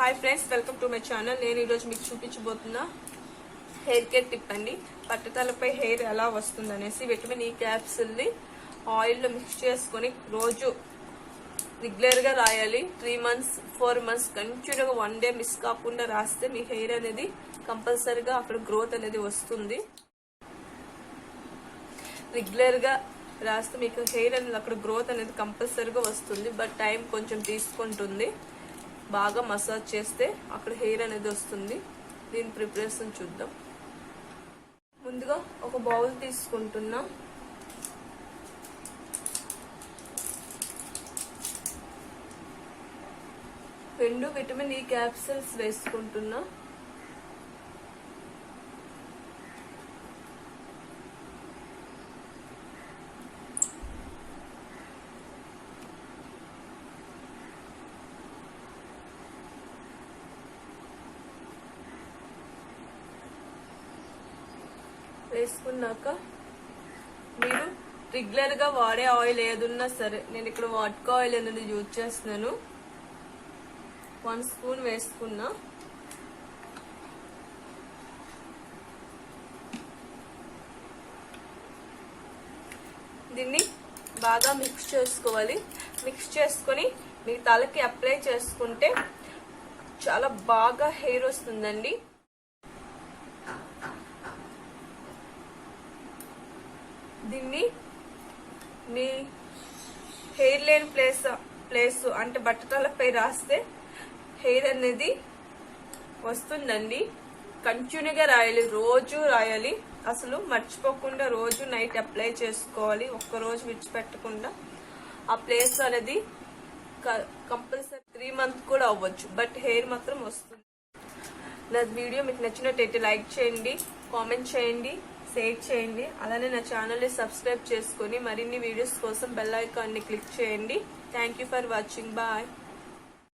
Hi friends welcome to my channel నేను ఈరోజు మీకు చూపించబోతున్నా హెయిర్ కేర్ టిప్ అండి. పట్టుతలపై హెయిర్ ఎలా వస్తుంది అనేసి విటమిన్ ఈ e క్యాప్సుల్ని ఆయిల్లో మిక్స్ చేసుకొని రోజు రెగ్యులర్గా రాయాలి. త్రీ మంత్స్ ఫోర్ మంత్స్ కంటిన్యూగా వన్ డే మిస్ కాకుండా రాస్తే మీ హెయిర్ అనేది కంపల్సరీగా అక్కడ గ్రోత్ అనేది వస్తుంది. రెగ్యులర్గా రాస్తే మీకు హెయిర్ అనేది అక్కడ గ్రోత్ అనేది కంపల్సరీగా వస్తుంది. బట్ టైం కొంచెం తీసుకుంటుంది. బాగా మసాజ్ చేస్తే అక్కడ హెయిర్ అనేది వస్తుంది. దీని ప్రిపరేషన్ చూద్దాం. ముందుగా ఒక బౌల్ తీసుకుంటున్నా. రెండు విటమిన్ ఈ క్యాప్సిల్స్ వేసుకుంటున్నా. వేసుకున్నాక మీరు రెగ్యులర్గా వాడే ఆయిల్ ఏదున్నా సరే నేను ఇక్కడ వాట్కా ఆయిల్ అనేది యూజ్ చేస్తున్నాను. వన్ స్పూన్ వేసుకున్నా. దీన్ని బాగా మిక్స్ చేసుకోవాలి. మిక్స్ చేసుకొని మీ తలకి అప్లై చేసుకుంటే చాలా బాగా హెయిర్ వస్తుందండి. దీన్ని మీ హెయిర్ లేని ప్లేస్ ప్లేస్ అంటే బట్టతలపై రాస్తే హెయిర్ అనేది వస్తుందండి. కంటిన్యూగా రాయాలి రోజు రాయాలి. అసలు మర్చిపోకుండా రోజు నైట్ అప్లై చేసుకోవాలి. ఒక్క రోజు విడిచిపెట్టకుండా ఆ ప్లేస్ అనేది కంపల్సరీ త్రీ మంత్ కూడా అవ్వచ్చు. బట్ హెయిర్ మాత్రం వస్తుంది. నా వీడియో మీకు నచ్చినట్టయితే లైక్ చేయండి కామెంట్ చేయండి. షేర్ చేయండి. అలానే నా ఛానల్ని సబ్స్క్రైబ్ చేసుకొని మరిన్ని వీడియోస్ కోసం బెల్ ఐకాన్ని క్లిక్ చేయండి. Thank you for watching bye